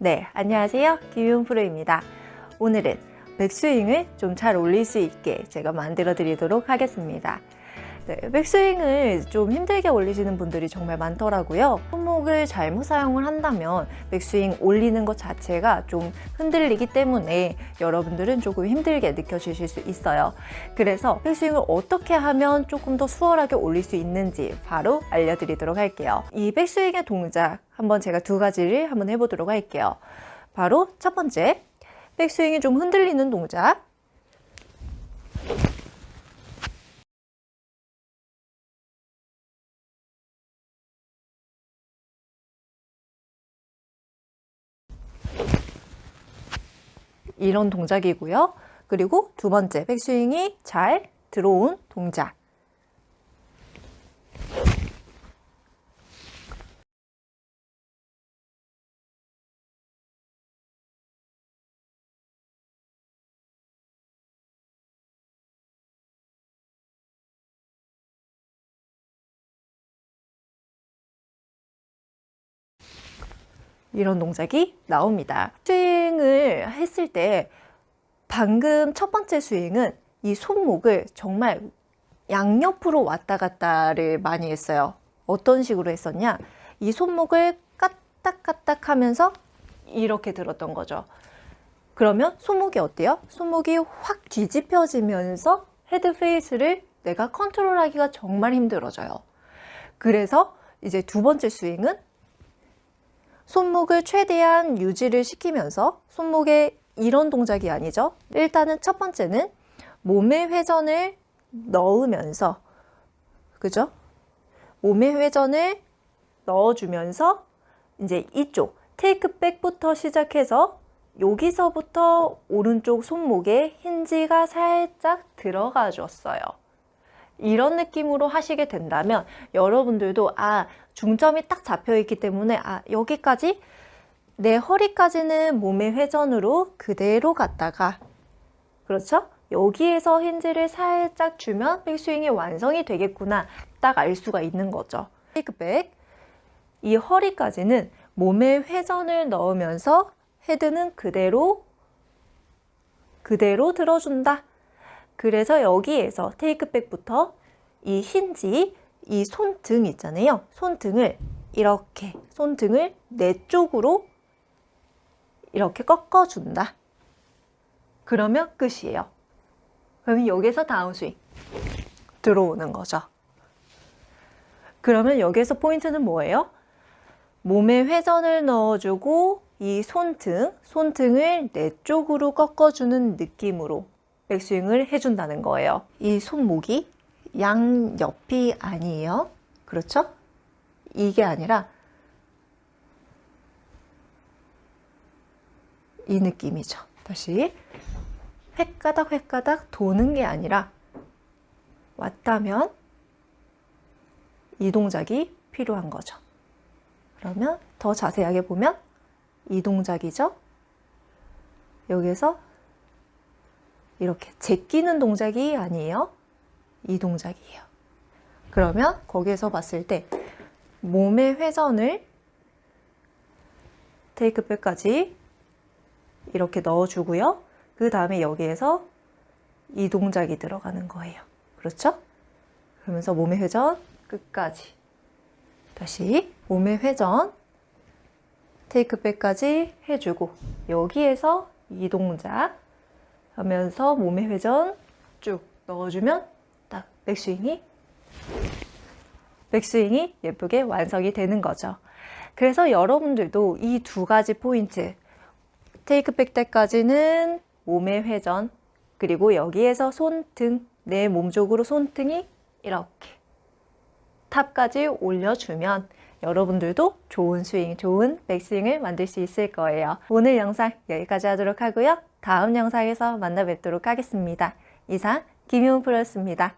네, 안녕하세요. 김윤 프로입니다. 오늘은 백스윙을 좀 잘 올릴 수 있게 제가 만들어 드리도록 하겠습니다. 네, 백스윙을 좀 힘들게 올리시는 분들이 정말 많더라고요. 손목을 잘못 사용을 한다면 백스윙 올리는 것 자체가 좀 흔들리기 때문에 여러분들은 조금 힘들게 느껴지실 수 있어요. 그래서 백스윙을 어떻게 하면 조금 더 수월하게 올릴 수 있는지 바로 알려드리도록 할게요. 이 백스윙의 동작 한번 제가 두 가지를 한번 해보도록 할게요. 바로 첫 번째, 백스윙이 좀 흔들리는 동작. 이런 동작이고요. 그리고 두 번째, 백스윙이 잘 들어온 동작. 이런 동작이 나옵니다. 스윙을 했을 때 방금 첫 번째 스윙은 이 손목을 정말 양옆으로 왔다 갔다를 많이 했어요. 어떤 식으로 했었냐? 이 손목을 까딱까딱 하면서 이렇게 들었던 거죠. 그러면 손목이 어때요? 손목이 확 뒤집혀지면서 헤드 페이스를 내가 컨트롤하기가 정말 힘들어져요. 그래서 이제 두 번째 스윙은 손목을 최대한 유지를 시키면서 손목에 이런 동작이 아니죠. 일단은 첫 번째는 몸의 회전을 넣으면서 그죠? 몸의 회전을 넣어주면서 이제 이쪽 테이크백부터 시작해서 여기서부터 오른쪽 손목에 힌지가 살짝 들어가 줬어요. 이런 느낌으로 하시게 된다면 여러분들도 아 중점이 딱 잡혀 있기 때문에 아 여기까지 내 허리까지는 몸의 회전으로 그대로 갔다가 그렇죠? 여기에서 힌지를 살짝 주면 백스윙이 완성이 되겠구나 딱 알 수가 있는 거죠. 테이크백 이 허리까지는 몸의 회전을 넣으면서 헤드는 그대로 그대로 들어준다. 그래서 여기에서 테이크백부터 이 힌지, 이 손등 있잖아요. 손등을 이렇게 손등을 내 쪽으로 이렇게 꺾어준다. 그러면 끝이에요. 그러면 여기서 다운스윙 들어오는 거죠. 그러면 여기에서 포인트는 뭐예요? 몸에 회전을 넣어주고 이 손등, 손등을 내 쪽으로 꺾어주는 느낌으로 백스윙을 해준다는 거예요. 이 손목이 양옆이 아니에요. 그렇죠? 이게 아니라 이 느낌이죠. 다시 획가닥 획가닥 도는 게 아니라 왔다면 이 동작이 필요한 거죠. 그러면 더 자세하게 보면 이 동작이죠. 여기서 이렇게 제끼는 동작이 아니에요. 이 동작이에요. 그러면 거기에서 봤을 때 몸의 회전을 테이크백까지 이렇게 넣어주고요. 그 다음에 여기에서 이 동작이 들어가는 거예요. 그렇죠? 그러면서 몸의 회전 끝까지. 다시 몸의 회전 테이크백까지 해주고 여기에서 이 동작 하면서 몸의 회전 쭉 넣어주면 딱 백스윙이 백스윙이 예쁘게 완성이 되는 거죠. 그래서 여러분들도 이 두 가지 포인트 테이크백 때까지는 몸의 회전 그리고 여기에서 손등 내 몸 쪽으로 손등이 이렇게 탑까지 올려주면 여러분들도 좋은 스윙, 좋은 백스윙을 만들 수 있을 거예요. 오늘 영상 여기까지 하도록 하고요. 다음 영상에서 만나 뵙도록 하겠습니다. 이상 김효은 프로였습니다.